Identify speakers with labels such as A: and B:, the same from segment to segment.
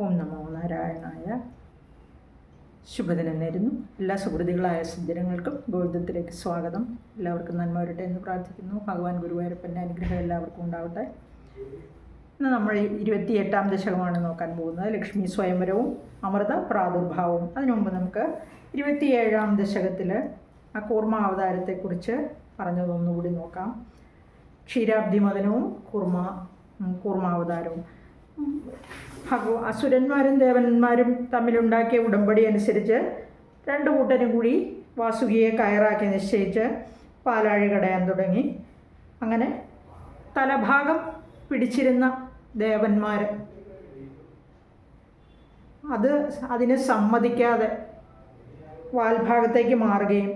A: ഓം നമോ നാരായണായ. ശുഭദിനം നേരുന്നു. എല്ലാ സുഹൃതികളായ സുന്ദരങ്ങൾക്കും ഗോവിന്ദത്തിലേക്ക് സ്വാഗതം. എല്ലാവർക്കും നന്മ വരട്ടെ എന്ന് പ്രാർത്ഥിക്കുന്നു. ഭഗവാൻ ഗുരുവായൂരപ്പന്റെ അനുഗ്രഹം എല്ലാവർക്കും ഉണ്ടാവട്ടെ. ഇന്ന് നമ്മൾ ഇരുപത്തി എട്ടാം ദശകമാണ് നോക്കാൻ പോകുന്നത്. ലക്ഷ്മി സ്വയംവരവും അമൃത പ്രാദുർഭാവവും. അതിനു മുമ്പ് നമുക്ക് ഇരുപത്തിയേഴാം ദശകത്തിൽ ആ കൂർമ്മ അവതാരത്തെക്കുറിച്ച് പറഞ്ഞതൊന്നുകൂടി നോക്കാം. ക്ഷീരാബ്ദി മദനവും കൂർമ്മ കൂർമാവതാരവും ഭഗവ അസുരന്മാരും ദേവന്മാരും തമ്മിലുണ്ടാക്കിയ ഉടമ്പടി അനുസരിച്ച് രണ്ട് കൂട്ടരും കൂടി വാസുകിയെ കയറാക്കി നിശ്ചയിച്ച് പാലാഴി കടയാൻ തുടങ്ങി. അങ്ങനെ തലഭാഗം പിടിച്ചിരുന്ന ദേവന്മാർ അത് അതിനെ സമ്മതിക്കാതെ വാൽഭാഗത്തേക്ക് മാറുകയും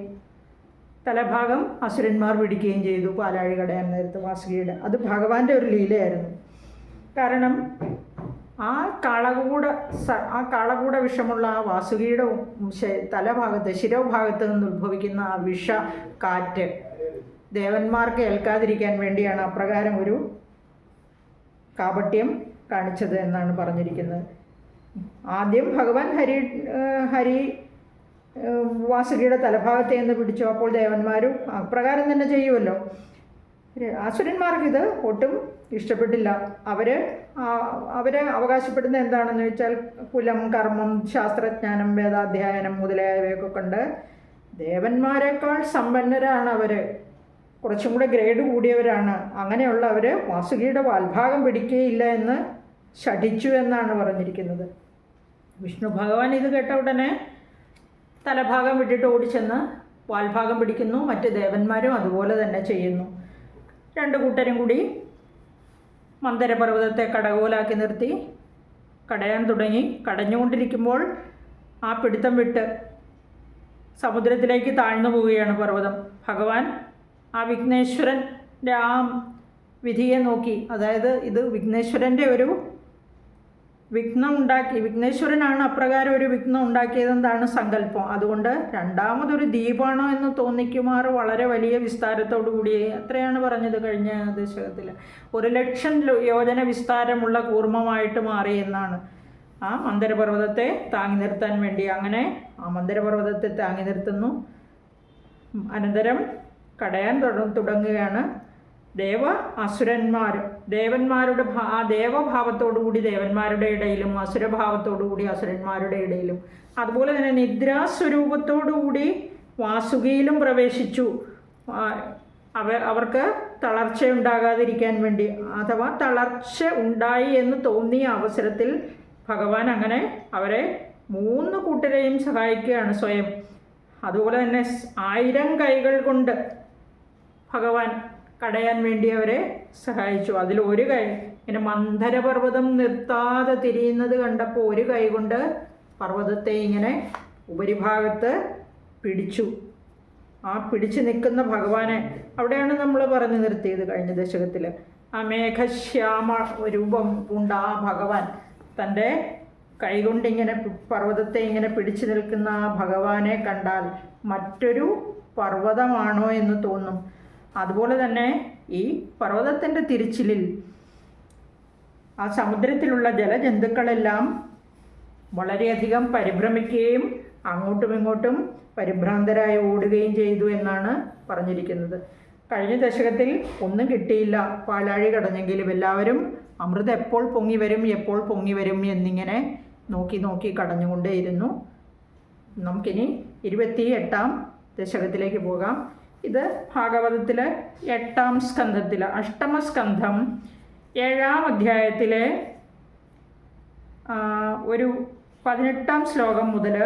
A: തലഭാഗം അസുരന്മാർ പിടിക്കുകയും ചെയ്തു പാലാഴി കടയാൻ നേരത്ത് വാസുകിയുടെ. അത് ഭഗവാന്റെ ഒരു ലീലയായിരുന്നു. കാരണം ആ കാളകൂട ആ കാളകൂട വിഷമുള്ള ആ വാസുകിയുടെ തലഭാഗത്ത് ശിരോഭാഗത്ത് നിന്ന് ഉത്ഭവിക്കുന്ന ആ വിഷ കാറ്റ് ദേവന്മാർക്ക് ഏൽക്കാതിരിക്കാൻ വേണ്ടിയാണ് അപ്രകാരം ഒരു കാപട്യം കാണിച്ചത് എന്നാണ് പറഞ്ഞിരിക്കുന്നത്. ആദ്യം ഭഗവാൻ ഹരി ഹരി വാസുകിയുടെ തലഭാഗത്തെ നിന്ന് പിടിച്ചു. അപ്പോൾ ദേവന്മാരും അപ്രകാരം തന്നെ ചെയ്യുമല്ലോ അസുരന്മാർക്ക് ഇത് ഒട്ടും ഇഷ്ടപ്പെട്ടില്ല. അവർ അവർ അവകാശപ്പെടുന്ന എന്താണെന്ന് വെച്ചാൽ കുലം കർമ്മം ശാസ്ത്രജ്ഞാനം വേദാധ്യയനം മുതലായവയൊക്കെ കൊണ്ട് ദേവന്മാരെക്കാൾ സമ്പന്നരാണ് അവർ കുറച്ചും കൂടെ ഗ്രേഡ് കൂടിയവരാണ്. അങ്ങനെയുള്ളവർ വാസുകിയുടെ വാൽഭാഗം പിടിക്കുകയില്ല എന്ന് ശഠിച്ചു എന്നാണ് പറഞ്ഞിരിക്കുന്നത്. വിഷ്ണു ഭഗവാൻ ഇത് കേട്ട ഉടനെ തലഭാഗം വിട്ടിട്ട് ഓടിച്ചെന്ന് വാൽഭാഗം പിടിക്കുന്നു. മറ്റ് ദേവന്മാരും അതുപോലെ തന്നെ ചെയ്യുന്നു. രണ്ട് കൂട്ടരും കൂടി മന്ദരപർവതത്തെ കടകോലാക്കി നിർത്തി കടയാൻ തുടങ്ങി. കടഞ്ഞുകൊണ്ടിരിക്കുമ്പോൾ ആ പിടുത്തം വിട്ട് സമുദ്രത്തിലേക്ക് താഴ്ന്നു പോവുകയാണ് പർവതം. ഭഗവാൻ ആ വിഘ്നേശ്വരന്റെ ആ വിധിയെ നോക്കി. അതായത് ഇത് വിഘ്നേശ്വരന്റെ ഒരു വിഘ്നം ഉണ്ടാക്കി വിഘ്നേശ്വരനാണ് അപ്രകാരം ഒരു വിഘ്നം ഉണ്ടാക്കിയതെന്നാണ് സങ്കല്പം. അതുകൊണ്ട് രണ്ടാമതൊരു ദ്വീപാണോ എന്ന് തോന്നിക്കുമാർ വളരെ വലിയ വിസ്താരത്തോടു കൂടി എത്രയാണ് പറഞ്ഞത് കഴിഞ്ഞ ദശകത്തിൽ ഒരു ലക്ഷം യോജന വിസ്താരമുള്ള കൂർമ്മമായിട്ട് മാറി എന്നാണ്. ആ മന്ദരപർവതത്തെ താങ്ങി നിർത്താൻ വേണ്ടി അങ്ങനെ ആ മന്ദരപർവതത്തെ താങ്ങി നിർത്തുന്നു. അനന്തരം കടയാൻ തുടങ്ങുകയാണ് ദേവ അസുരന്മാർ ദേവന്മാരുടെ ആ ദേവഭാവത്തോടുകൂടി ദേവന്മാരുടെ ഇടയിലും അസുരഭാവത്തോടുകൂടി അസുരന്മാരുടെ ഇടയിലും. അതുപോലെ തന്നെ നിദ്രാസ്വരൂപത്തോടുകൂടി വാസുകിയിലും പ്രവേശിച്ചു. അവ അവർക്ക് തളർച്ച ഉണ്ടാകാതിരിക്കാൻ വേണ്ടി അഥവാ തളർച്ച ഉണ്ടായി എന്ന് തോന്നിയ അവസരത്തിൽ ഭഗവാൻ അങ്ങനെ അവരെ മൂന്ന് കൂട്ടരെയും സഹായിക്കുകയാണ് സ്വയം. അതുപോലെ തന്നെ ആയിരം കൈകൾ കൊണ്ട് ഭഗവാൻ കടയാൻ വേണ്ടി അവരെ സഹായിച്ചു. അതിൽ ഒരു കൈ ഇങ്ങനെ മന്ദരപർവതം നിർത്താതെ തിരിയുന്നത് കണ്ടപ്പോൾ ഒരു കൈ കൊണ്ട് പർവതത്തെ ഇങ്ങനെ ഉപരിഭാഗത്ത് പിടിച്ചു. ആ പിടിച്ചു നിൽക്കുന്ന ഭഗവാനെ അവിടെയാണ് നമ്മൾ പറഞ്ഞു നിർത്തിയത് കഴിഞ്ഞ ദശകത്തിൽ ആ മേഘശ്യാമ രൂപം പൂണ്ട ആ ഭഗവാൻ തന്റെ കൈകൊണ്ടിങ്ങനെ പർവതത്തെ ഇങ്ങനെ പിടിച്ചു നിൽക്കുന്ന ആ ഭഗവാനെ കണ്ടാൽ മറ്റൊരു പർവതമാണോ എന്ന് തോന്നും. അതുപോലെ തന്നെ ഈ പർവതത്തിന്റെ തിരിച്ചിലിൽ ആ സമുദ്രത്തിലുള്ള ജലജന്തുക്കളെല്ലാം വളരെയധികം പരിഭ്രമിക്കുകയും അങ്ങോട്ടും ഇങ്ങോട്ടും പരിഭ്രാന്തരായി ഓടുകയും ചെയ്തു എന്നാണ് പറഞ്ഞിരിക്കുന്നത്. കഴിഞ്ഞ ദശകത്തിൽ ഒന്നും കിട്ടിയില്ല. പാലാഴി കടഞ്ഞെങ്കിലും എല്ലാവരും അമൃത് എപ്പോൾ പൊങ്ങി വരും എപ്പോൾ പൊങ്ങി വരും എന്നിങ്ങനെ നോക്കി നോക്കി കടഞ്ഞുകൊണ്ടേയിരുന്നു നമുക്കിനി ഇരുപത്തി എട്ടാം ദശകത്തിലേക്ക് പോകാം. ഇത് ഭാഗവതത്തിലെ എട്ടാം സ്കന്ധത്തിലെ അഷ്ടമസ്കന്ധം ഏഴാം അധ്യായത്തിലെ ഒരു പതിനെട്ടാം ശ്ലോകം മുതൽ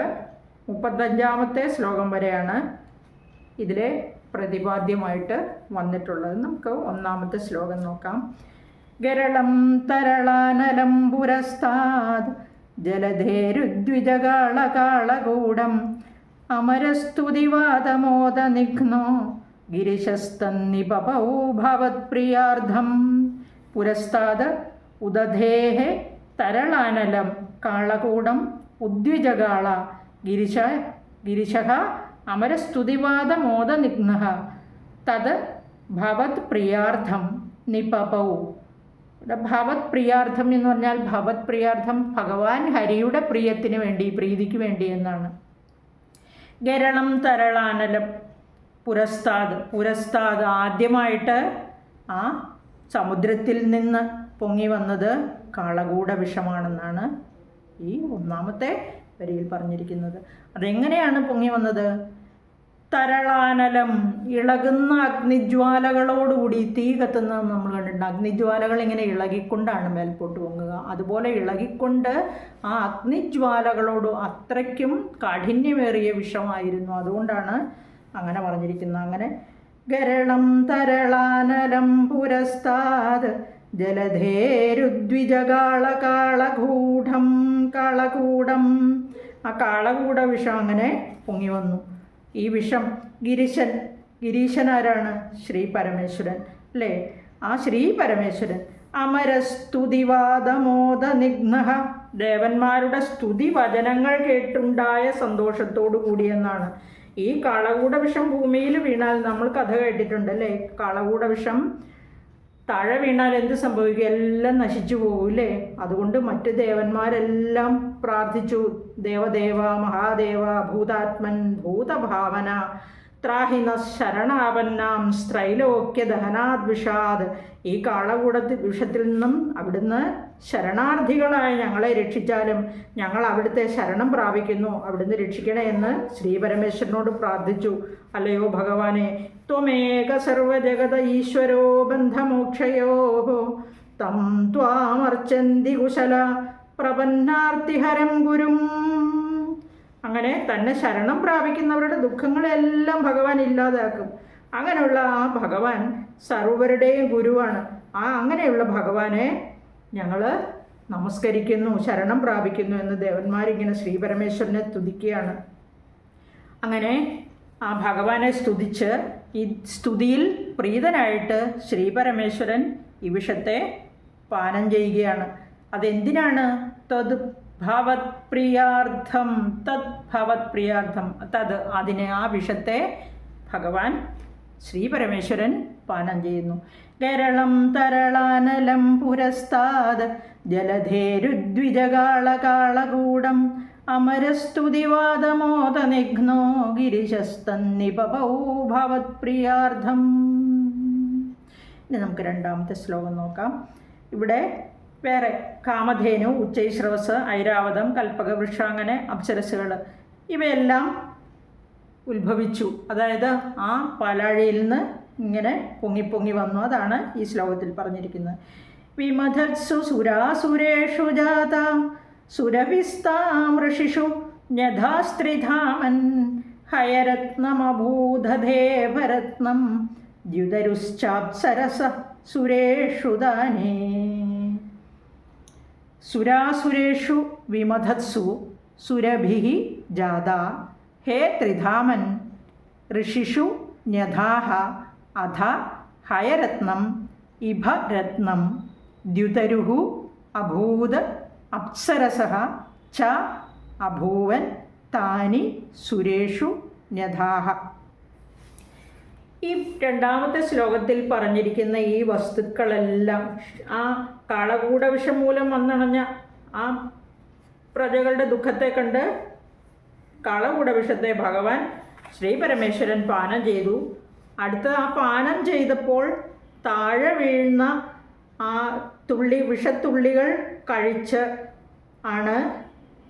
A: മുപ്പത്തഞ്ചാമത്തെ ശ്ലോകം വരെയാണ് ഇതിലെ പ്രതിപാദ്യമായിട്ട് വന്നിട്ടുള്ളത്. നമുക്ക് ഒന്നാമത്തെ ശ്ലോകം നോക്കാം. ഗരളം തരളാനലം പുരസ്താത് ജലധേരുദ്വിജകാളകാളകൂടം അമരസ്തുതിവാദമോദനിഘ്നോ ഗിരിശസ്തന്നിപപൗ ഭവത്പ്രിയാർദ്ധം പുരസ്താത് ഉദധേः തരളാനലം കാളകൂടം ഉദ്വിജകാള ഗിരിശ ഗിരിശः അമരസ്തുതിവാദമോദനിഘ്ന തത് ഭവത് പ്രിയാർത്ഥം നിപപൗ. ഭവത് പ്രിയാർത്ഥം എന്ന് പറഞ്ഞാൽ ഭവത് പ്രിയാർത്ഥം ഭഗവാൻ ഹരിയുടെ പ്രിയത്തിന് വേണ്ടി പ്രീതിക്ക് വേണ്ടി എന്നാണ്. ഗരളം തരളാനലം പുരസ്താദ്. പുരസ്താദ് ആദ്യമായിട്ട് ആ സമുദ്രത്തിൽ നിന്ന് പൊങ്ങി വന്നത് കാളകൂട വിഷമാണെന്നാണ് ഈ ഒന്നാമത്തെ വരിയിൽ പറഞ്ഞിരിക്കുന്നത്. അതെങ്ങനെയാണ് പൊങ്ങി വന്നത്? തരളാനലം. ഇളകുന്ന അഗ്നിജ്വാലകളോടുകൂടി തീ കത്തുന്ന നമ്മൾ കണ്ടിട്ടുണ്ട്. അഗ്നിജ്വാലകൾ ഇങ്ങനെ ഇളകിക്കൊണ്ടാണ് മേൽപോട്ട് പൊങ്ങുക. അതുപോലെ ഇളകിക്കൊണ്ട് ആ അഗ്നിജ്വാലകളോട് അത്രയ്ക്കും കാഠിന്യമേറിയ വിഷമായിരുന്നു. അതുകൊണ്ടാണ് അങ്ങനെ പറഞ്ഞിരിക്കുന്നത്. അങ്ങനെ ഗരളം തരളാനലം പുരസ്താത് ജലധേരുദ്വിജകാളകാളകൂഢം കാളകൂടം. ആ കാളകൂട വിഷം അങ്ങനെ പൊങ്ങി വന്നു. ഈ വിഷം ഗിരിശൻ ആരാണ് ശ്രീ പരമേശ്വരൻ അല്ലേ? ആ ശ്രീ പരമേശ്വരൻ അമരസ്തുതിവാദമോദ നിഗ്ന ദേവന്മാരുടെ സ്തുതി വചനങ്ങൾ കേട്ടുണ്ടായ സന്തോഷത്തോടു കൂടിയെന്നാണ് ഈ കാളകൂട വിഷം ഭൂമിയിൽ വീണാൽ നമ്മൾ കഥ കേട്ടിട്ടുണ്ട് അല്ലേ? കാളകൂട വിഷം താഴെ വീണാൽ എന്ത് സംഭവിക്കും? എല്ലാം നശിച്ചു പോകൂലേ അതുകൊണ്ട് മറ്റ് ദേവന്മാരെല്ലാം പ്രാർത്ഥിച്ചു. ദേവദേവ മഹാദേവ ഭൂതാത്മൻ ഭൂതഭാവന ത്രാഹിന ശരണാപന്നാം സ്ത്രൈലോക്യ ദഹനാദ്വിഷാദ് ഈ കാളകൂടത്തിൽ വിഷത്തിൽ നിന്നും അവിടുന്ന് ശരണാർത്ഥികളായ ഞങ്ങളെ രക്ഷിച്ചാലും ഞങ്ങൾ അവിടുത്തെ ശരണം പ്രാപിക്കുന്നു. അവിടുന്ന് രക്ഷിക്കണേ എന്ന് ശ്രീപരമേശ്വരനോട് പ്രാർത്ഥിച്ചു. അല്ലയോ ഭഗവാനെ ത്വമേക സർവജഗത ഈശ്വരോ ബന്ധമോക്ഷയോ തം ത്വാമർച്ചന്തി കുശല പ്രപന്നാർത്തിഹരം ഗുരും അങ്ങനെ തന്നെ ശരണം പ്രാപിക്കുന്നവരുടെ ദുഃഖങ്ങളെല്ലാം ഭഗവാൻ ഇല്ലാതാക്കും. അങ്ങനെയുള്ള ആ ഭഗവാൻ സർവരുടെയും ഗുരുവാണ്. ആ അങ്ങനെയുള്ള ഭഗവാനെ ഞങ്ങൾ നമസ്കരിക്കുന്നു ശരണം പ്രാപിക്കുന്നു എന്ന് ദേവന്മാരിങ്ങനെ ശ്രീപരമേശ്വരനെ തുതിക്കുകയാണ് അങ്ങനെ ആ ഭഗവാനെ സ്തുതിച്ച് ഈ സ്തുതിയിൽ പ്രീതനായിട്ട് ശ്രീ പരമേശ്വരൻ ഈ വിഷത്തെ പാനം ചെയ്യുകയാണ്. അതെന്തിനാണ്? തത് ഭവത് പ്രിയാർത്ഥം തത് ഭവത് പ്രിയാർത്ഥം. തത് അതിനെ ആ വിഷത്തെ ഭഗവാൻ ശ്രീ പരമേശ്വരൻ പാനം ചെയ്യുന്നു. കേരളം തരളാനലം പുരസ്താത് ജലധേരുദ്വിജകാളകാളകൂടം അമരസ്തുതിവാദമോദനിഘ്നോ ഗിരിശസ്തന്നിപൗ ഭവത് പ്രിയാർത്ഥം ഇനി നമുക്ക് രണ്ടാമത്തെ ശ്ലോകം നോക്കാം. ഇവിടെ വേറെ കാമധേനു ഉച്ചൈശ്രവസ് ഐരാവതം കൽപ്പകവൃക്ഷ അങ്ങനെ അപ്സരസുകൾ ഇവയെല്ലാം ഉത്ഭവിച്ചു. അതായത് ആ പാലാഴിയിൽ നിന്ന് ഇങ്ങനെ പൊങ്ങി പൊങ്ങി വന്നു. അതാണ് ഈ ശ്ലോകത്തിൽ പറഞ്ഞിരിക്കുന്നത്. വിമധത്സു സുരാസുരേഷു ജാത സുരവിസ്താം ഋഷിഷു ന്യഥാസ്ത്രിധാമൻ ഹയരത്നമഭൂധദേവരത്നം ദ്യുതരുശ്ചാപ്സരസ സുരേഷു ദാനേ സുരാസുരേഷു വിമധത്സു സുരഭി ജാത ഹേ ത്രിധാമൻ ഋഷിഷു ന്യഥാഹ അധ ഹയരത്നം ഇഭരത്നം ദ്യുതരുഹു അപ്സരസ ച അഭൂവൻ താനി സുരേഷു ന്യഥാഹ. ഈ രണ്ടാമത്തെ ശ്ലോകത്തിൽ പറഞ്ഞിരിക്കുന്ന ഈ വസ്തുക്കളെല്ലാം ആ കാളകൂട വിഷം മൂലം വന്നണഞ്ഞ ആ പ്രജകളുടെ ദുഃഖത്തെ കണ്ട് കാളകൂട വിഷത്തെ ഭഗവാൻ ശ്രീ പരമേശ്വരൻ പാനം ചെയ്തു. അടുത്ത ആ പാനം ചെയ്തപ്പോൾ താഴെ വീഴുന്ന ആ തുള്ളി വിഷത്തുള്ളികൾ കഴിച്ച് ആണ്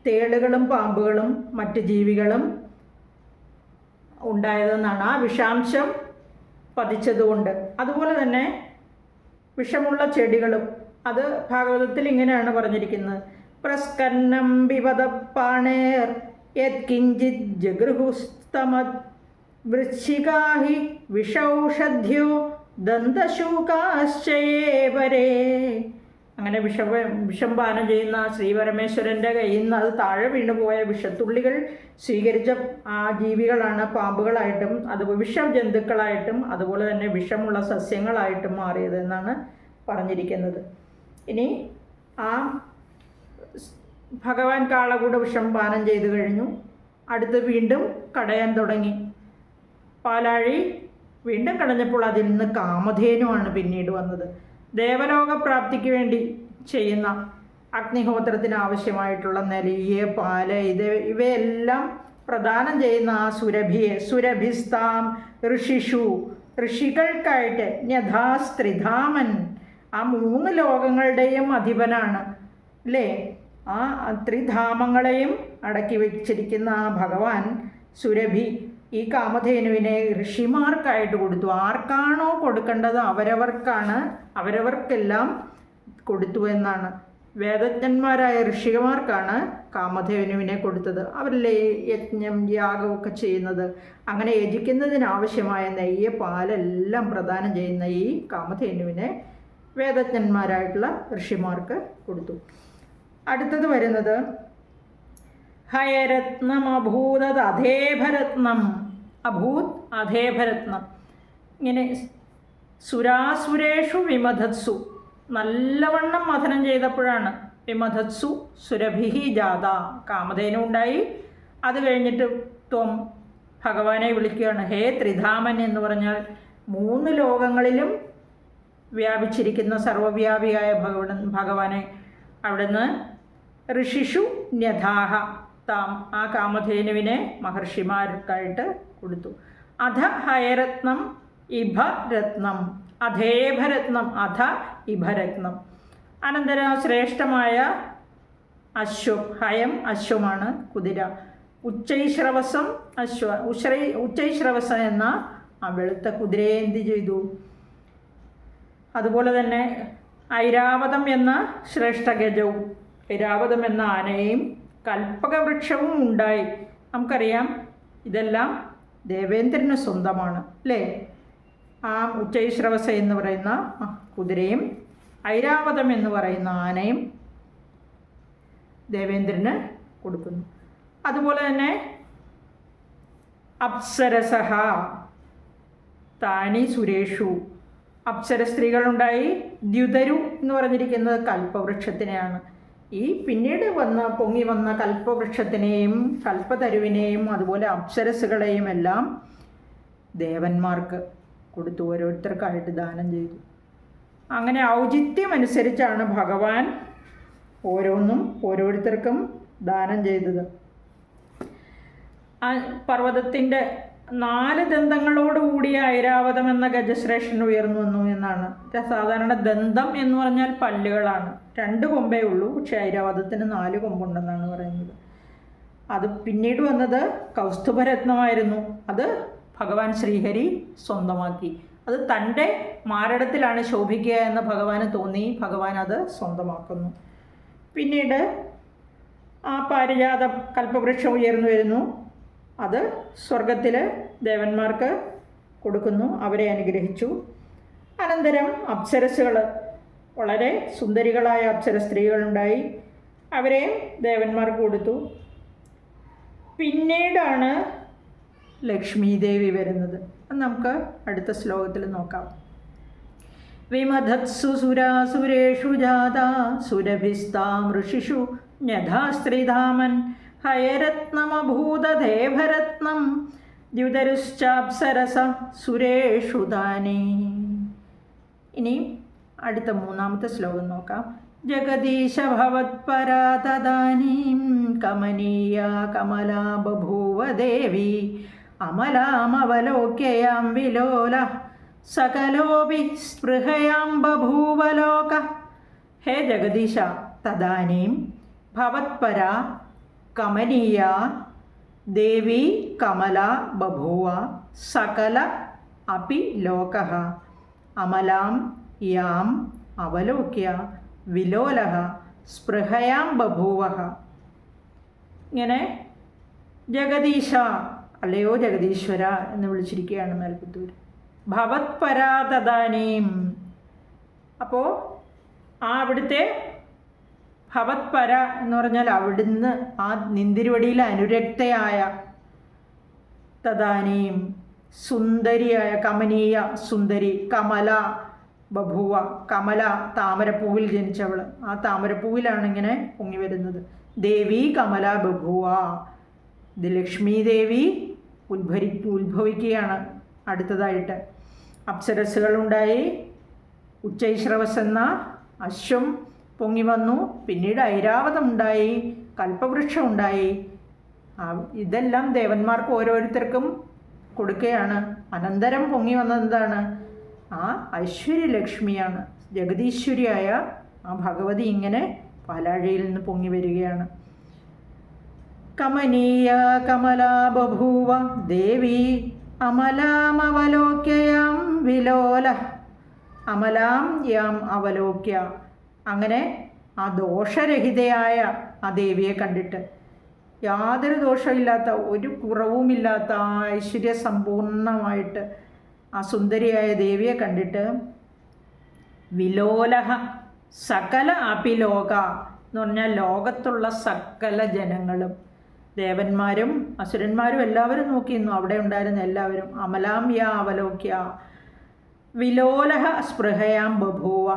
A: തേളുകളും പാമ്പുകളും മറ്റ് ജീവികളും ഉണ്ടായതെന്നാണ് ആ വിഷാംശം പതിച്ചതുകൊണ്ട്. അതുപോലെ തന്നെ വിഷമുള്ള ചെടികളും. അത് ഭാഗവതത്തിൽ ഇങ്ങനെയാണ് പറഞ്ഞിരിക്കുന്നത്. പ്രസ്കന്നം വിപദപ്പാണേർ യത്കിഞ്ചിത് ജഗൃഹുസ്തമ വൃശ്ചികാഹി വിഷൗഷധ്യോ ദന്തശൂകാശ്ചയേവരേ. അങ്ങനെ വിഷ വിഷം പാനം ചെയ്യുന്ന ശ്രീ പരമേശ്വരന്റെ കയ്യിൽ നിന്ന് അത് താഴെ വീണുപോയ വിഷത്തുള്ളികൾ സ്വീകരിച്ച ആ ജീവികളാണ് പാമ്പുകളായിട്ടും അതുപോലെ വിഷം ജന്തുക്കളായിട്ടും അതുപോലെ തന്നെ വിഷമുള്ള സസ്യങ്ങളായിട്ടും മാറിയത് എന്നാണ് പറഞ്ഞിരിക്കുന്നത്. ഇനി ആ ഭഗവാൻ കാളകൂട വിഷം പാനം ചെയ്തു കഴിഞ്ഞു. അടുത്ത് വീണ്ടും കടയാൻ തുടങ്ങി. പാലാഴി വീണ്ടും കടഞ്ഞപ്പോൾ അതിൽ നിന്ന് കാമധേനുവാണ് പിന്നീട് വന്നത്. ദേവലോകപ്രാപ്തിക്ക് വേണ്ടി ചെയ്യുന്ന അഗ്നിഹോത്രത്തിന് ആവശ്യമായിട്ടുള്ള നെലിയെ പാൽ ഇത് ഇവയെല്ലാം പ്രദാനം ചെയ്യുന്ന ആ സുരഭിയെ സുരഭിസ്താം ഋഷിഷു. ഋഷികൾക്കായിട്ട് യഥാസ്ത്രിധാമൻ ആ മൂന്ന് ലോകങ്ങളുടെയും അധിപനാണ് അല്ലേ? ആ ത്രിധാമങ്ങളെയും അടക്കി വച്ചിരിക്കുന്ന ആ ഭഗവാൻ സുരഭി ഈ കാമധേനുവിനെ ഋഷിമാർക്കായിട്ട് കൊടുത്തു. ആർക്കാണോ കൊടുക്കേണ്ടത് അവരവർക്കാണ്. അവരവർക്കെല്ലാം കൊടുത്തു എന്നാണ്. വേദജ്ഞന്മാരായ ഋഷികമാർക്കാണ് കാമധേനുവിനെ കൊടുത്തത്. അവരല്ലേ യജ്ഞം യാഗമൊക്കെ ചെയ്യുന്നത്. അങ്ങനെ യജിക്കുന്നതിനാവശ്യമായ നെയ്യ് പാലെല്ലാം പ്രദാനം ചെയ്യുന്ന ഈ കാമധേനുവിനെ വേദജ്ഞന്മാരായിട്ടുള്ള ഋഷിമാർക്ക് കൊടുത്തു. അടുത്തത് വരുന്നത് ഹയരത്നമഭൂതദേഭരത്നം അഭൂത് അധേഭരത്നം ഇങ്ങനെ സുരാസുരേഷു വിമധത്സു. നല്ലവണ്ണം മഥനം ചെയ്തപ്പോഴാണ് വിമധത്സു സുരഭിഹി ജാത. കാമധേനു ഉണ്ടായി. അത് കഴിഞ്ഞിട്ട് ത്വം ഭഗവാനെ വിളിക്കുകയാണ്. ഹേ ത്രിധാമൻ എന്ന് പറഞ്ഞാൽ മൂന്ന് ലോകങ്ങളിലും വ്യാപിച്ചിരിക്കുന്ന സർവവ്യാപിയായ ഭഗവൻ ഭഗവാനെ അവിടുന്ന് ഋഷിഷു ന്യഥാഹ. താം ആ കാമധേനുവിനെ മഹർഷിമാർക്കായിട്ട് കൊടുത്തു. അധ ഹയരത്നം ഇഭ രത്നം അധേഭരത്നം അധ ഇഭരത്നം. അനന്തര ശ്രേഷ്ഠമായ അശ്വ ഹയം അശ്വമാണ് കുതിര. ഉച്ചൈശ്രവസം അശ്വ ഉശ്രൈ ഉച്ചൈശ്രവസം എന്ന ആ വെളുത്ത കുതിരയെ എന്ത് ചെയ്തു? അതുപോലെ തന്നെ ഐരാവതം എന്ന ശ്രേഷ്ഠ ഗജവും ഐരാവതം എന്ന ആനയും കൽപ്പകവൃക്ഷവും ഉണ്ടായി. നമുക്കറിയാം ഇതെല്ലാം ദേവേന്ദ്രന് സ്വന്തമാണ് അല്ലേ? ആ ഉച്ചൈശ്രവസ എന്ന് പറയുന്ന കുതിരയും ഐരാവതം എന്ന് പറയുന്ന ആനയും ദേവേന്ദ്രന് കൊടുക്കുന്നു. അതുപോലെ തന്നെ അപ്സരസഹ താനി സുരേഷു. അപ്സര സ്ത്രീകളുണ്ടായി ദ്യുതരു എന്ന് പറഞ്ഞിരിക്കുന്നത് കൽപ്പവൃക്ഷത്തിനെയാണ്. ഈ പിന്നീട് വന്ന പൊങ്ങി വന്ന കൽപ്പവൃക്ഷത്തിനെയും കൽപ്പതരുവിനെയും അതുപോലെ അപ്സരസുകളെയും എല്ലാം ദേവന്മാർക്ക് കൊടുത്തു. ഓരോരുത്തർക്കായിട്ട് ദാനം ചെയ്തു. അങ്ങനെ ഔചിത്യം അനുസരിച്ചാണ് ഭഗവാൻ ഓരോന്നും ഓരോരുത്തർക്കും ദാനം ചെയ്തത്. പർവതത്തിന്റെ നാല് ദന്തങ്ങളോടുകൂടിയ ഐരാവതം എന്ന ഗജശ്രേഷ്ഠൻ ഉയർന്നു വന്നു എന്നാണ്. സാധാരണ ദന്തം എന്ന് പറഞ്ഞാൽ പല്ലുകളാണ്. രണ്ട് കൊമ്പേ ഉള്ളൂ. പക്ഷേ ഐരാവതത്തിന് നാല് കൊമ്പുണ്ടെന്നാണ് പറയുന്നത്. അത് പിന്നീട് വന്നത് കൗസ്തുഭരത്നമായിരുന്നു. അത് ഭഗവാൻ ശ്രീഹരി സ്വന്തമാക്കി. അത് തന്റെ മാരടത്തിലാണ് ശോഭിക്കുക എന്ന് ഭഗവാന് തോന്നി. ഭഗവാൻ അത് സ്വന്തമാക്കുന്നു. പിന്നീട് ആ പാരിജാത കൽപ്പവൃക്ഷം ഉയർന്നു വരുന്നു. അത് സ്വർഗത്തിൽ ദേവന്മാർക്ക് കൊടുക്കുന്നു. അവരെ അനുഗ്രഹിച്ചു. അനന്തരം അപ്സരസുകൾ വളരെ സുന്ദരികളായ അപ്സര സ്ത്രീകളുണ്ടായി. അവരെയും ദേവന്മാർക്ക് കൊടുത്തു. പിന്നീടാണ് ലക്ഷ്മി വരുന്നത്. അത് നമുക്ക് അടുത്ത ശ്ലോകത്തിൽ നോക്കാം. വിമധത്സു സുരാസുരേഷു ജാത സുരഭിസ്താം ഋഷിഷു ന്യഥാസ്ത്രിധാമൻ ഹയരത്നമഭൂതദേവരത്നം ദ്യുതരുശ്ചാപ്സരസ സുരേഷു ദാനേ. ഇനി അടുത്ത മൂന്നാമത്തെ ശ്ലോകം നോക്കാം. ജഗദീശ ഭവത്പരാ തദാനീം കമനീയ കമലാ ബഭൂവ ദേവി അമലാമവലോക്യയാം വിലോല സകലോപി സ്പൃഹയാം ബഭൂവലോക. ഹേ ജഗദീശ തദാനീം ഭവത്പര കമനീയ ദേവി കമല ബഭൂവ സകല അപി ലോക അമലാം യാം അവലോക്യ വിലോലഹ സ്പൃഹയാം ബഭൂവ ഇങ്ങനെ ജഗദീശ അല്ലയോ ജഗദീശ്വര എന്ന് വിളിച്ചിരിക്കുകയാണ് മേൽപ്പത്തൂർ ഭവത് പരാതദാനീം. അപ്പോൾ ആ അവിടുത്തെ ഭവത്പര എന്ന് പറഞ്ഞാൽ അവിടുന്ന് ആ നിന്തിരുവടിയിൽ അനുരക്തയായ തദാനീം സുന്ദരിയായ കമനീയ സുന്ദരി കമല ബഭുവ കമല താമരപ്പൂവിൽ ജനിച്ചവൾ ആ താമരപ്പൂവിലാണ് ഇങ്ങനെ പൊങ്ങി വരുന്നത്. ദേവി കമല ബഭുവ. ഇത് ലക്ഷ്മി ദേവി ഉത്ഭരി ഉത്ഭവിക്കുകയാണ് അടുത്തതായിട്ട്. അപ്സരസുകളുണ്ടായി ഉച്ചൈശ്രവസ് എന്ന അശ്വം പൊങ്ങി വന്നു. പിന്നീട് ഐരാവതം ഉണ്ടായി കൽപ്പവൃക്ഷം ഉണ്ടായി ഇതെല്ലാം ദേവന്മാർക്ക് ഓരോരുത്തർക്കും കൊടുക്കുകയാണ് അനന്തരം പൊങ്ങി വന്നത് എന്താണ് ആ ഐശ്വര്യലക്ഷ്മിയാണ്. ജഗതീശ്വരിയായ ആ ഭഗവതി ഇങ്ങനെ പാലാഴിയിൽ നിന്ന് പൊങ്ങി വരികയാണ്. കമനീയ കമലാ ബഭൂവ ദേവി അമലാമവലോക്യയാം വിലോല അമലാം യാം അവലോക്യ. അങ്ങനെ ആ ദോഷരഹിതയായ ആ ദേവിയെ കണ്ടിട്ട് യാതൊരു ദോഷമില്ലാത്ത ഒരു കുറവുമില്ലാത്ത ആ ഐശ്വര്യ സമ്പൂർണമായിട്ട് ആ സുന്ദരിയായ ദേവിയെ കണ്ടിട്ട് വിലോലഹ സകല അപിലോക എന്ന് പറഞ്ഞാൽ ലോകത്തുള്ള സകല ജനങ്ങളും ദേവന്മാരും അസുരന്മാരും എല്ലാവരും നോക്കിയിരുന്നു അവിടെ ഉണ്ടായിരുന്ന എല്ലാവരും അമലാം യാ അവലോക്യ വിലോലഹ സ്പൃഹയാം ബഭൂവ.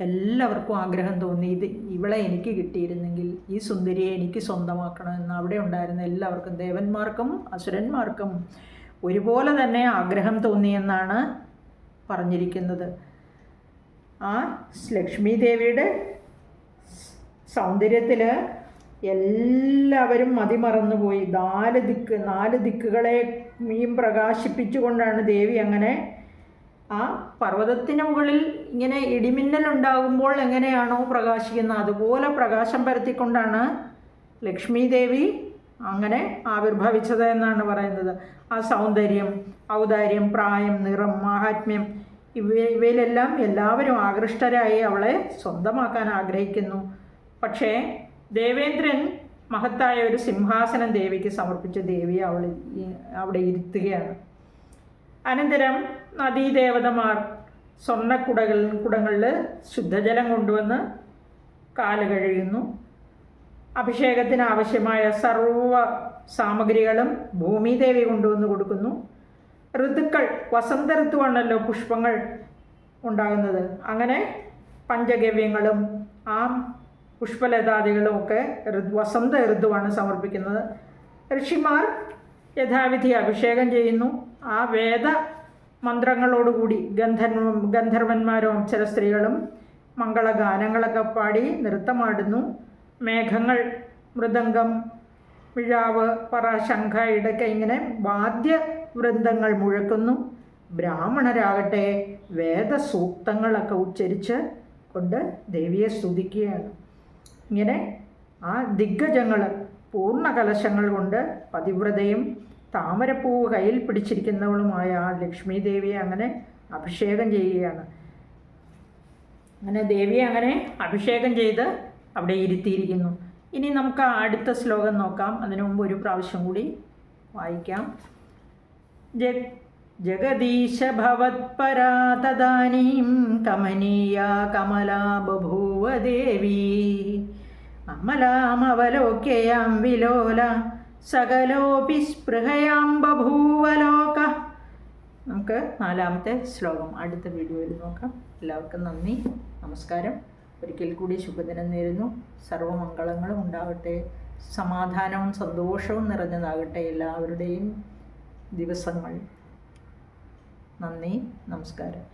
A: എല്ലാവർക്കും ആഗ്രഹം തോന്നി ഇത് ഇവളെ എനിക്ക് കിട്ടിയിരുന്നെങ്കിൽ ഈ സുന്ദരിയെ എനിക്ക് സ്വന്തമാക്കണമെന്ന് അവിടെ ഉണ്ടായിരുന്ന എല്ലാവർക്കും ദേവന്മാർക്കും അസുരന്മാർക്കും ഒരുപോലെ തന്നെ ആഗ്രഹം തോന്നിയെന്നാണ് പറഞ്ഞിരിക്കുന്നത്. ആ ലക്ഷ്മി ദേവിയുടെ സൗന്ദര്യത്തിൽ എല്ലാവരും മതിമറന്നുപോയി. നാല് ദിക്ക് നാല് ദിക്കുകളെ മീൻ പ്രകാശിപ്പിച്ചുകൊണ്ടാണ് ദേവി അങ്ങനെ ആ പർവതത്തിന് മുകളിൽ ഇങ്ങനെ ഇടിമിന്നൽ ഉണ്ടാകുമ്പോൾ എങ്ങനെയാണോ പ്രകാശിക്കുന്നത്. അതുപോലെ പ്രകാശം പരത്തിക്കൊണ്ടാണ് ലക്ഷ്മി ദേവി അങ്ങനെ ആവിർഭവിച്ചത് എന്നാണ് പറയുന്നത്. ആ സൗന്ദര്യം ഔദാര്യം പ്രായം നിറം മാഹാത്മ്യം ഇവ ഇവയിലെല്ലാം എല്ലാവരും ആകൃഷ്ടരായി അവളെ സ്വന്തമാക്കാൻ ആഗ്രഹിക്കുന്നു. പക്ഷേ ദേവേന്ദ്രൻ മഹത്തായ ഒരു സിംഹാസനം ദേവിക്ക് സമർപ്പിച്ച ദേവി അവൾ അവിടെ ഇരുത്തുകയാണ്. അനന്തരം നദീദേവതമാർ സ്വർണക്കുടകൾ കുടങ്ങളിൽ ശുദ്ധജലം കൊണ്ടുവന്ന് കാൽ കഴുകുന്നു. അഭിഷേകത്തിന് ആവശ്യമായ സർവ സാമഗ്രികളും ഭൂമിദേവി കൊണ്ടുവന്ന് കൊടുക്കുന്നു. ഋതുക്കൾ വസന്ത ഋതുവാണല്ലോ പുഷ്പങ്ങൾ ഉണ്ടാകുന്നത്. അങ്ങനെ പഞ്ചഗവ്യങ്ങളും ആ പുഷ്പലതാദികളും ഒക്കെ വസന്ത ഋതുവാണ് സമർപ്പിക്കുന്നത്. ഋഷിമാർ യഥാവിധി അഭിഷേകം ചെയ്യുന്നു. ആ വേദ മന്ത്രങ്ങളോടുകൂടി ഗന്ധർ ഗന്ധർവന്മാരും അക്ഷര സ്ത്രീകളും മംഗളഗാനങ്ങളൊക്കെ പാടി നൃത്തമാടുന്നു. മേഘങ്ങൾ മൃദംഗം മിഴാവ് പറ ശംഖ ഇടയ്ക്ക് ഇങ്ങനെ വാദ്യ വൃന്ദങ്ങൾ മുഴക്കുന്നു. ബ്രാഹ്മണരാകട്ടെ വേദസൂക്തങ്ങളൊക്കെ ഉച്ചരിച്ച് കൊണ്ട് ദേവിയെ സ്തുതിക്കുകയാണ്. ഇങ്ങനെ ആ ദിഗ്ഗജങ്ങൾ പൂർണ കലശങ്ങൾ കൊണ്ട് പതിവ്രതയും താമരപ്പൂവ് കയ്യിൽ പിടിച്ചിരിക്കുന്നവളുമായ ആ ലക്ഷ്മി ദേവിയെ അങ്ങനെ അഭിഷേകം ചെയ്യുകയാണ്. അങ്ങനെ ദേവിയെ അങ്ങനെ അഭിഷേകം ചെയ്ത് അവിടെ ഇരുത്തിയിരിക്കുന്നു. ഇനി നമുക്ക് അടുത്ത ശ്ലോകം നോക്കാം. അതിനു മുമ്പ് ഒരു പ്രാവശ്യം കൂടി വായിക്കാം. ജഗ് ജഗദീശ ഭവത്പരാ തദാനീം കമനീയ കമലാ ബഭൂവ ദേവി അമലാമവലോക്യയാം വിലോല സകലോപി സ്പൃഹയാം ബഭൂവലോക. നമുക്ക് നാലാമത്തെ ശ്ലോകം അടുത്ത വീഡിയോയിൽ നോക്കാം. എല്ലാവർക്കും നന്ദി. നമസ്കാരം. ഒരിക്കൽ കൂടി ശുഭദിനം നേരുന്നു. സർവമംഗളങ്ങളും ഉണ്ടാകട്ടെ സമാധാനവും സന്തോഷവും നിറഞ്ഞതാകട്ടെ എല്ലാവരുടെയും ദിവസങ്ങൾ. നന്ദി നമസ്കാരം.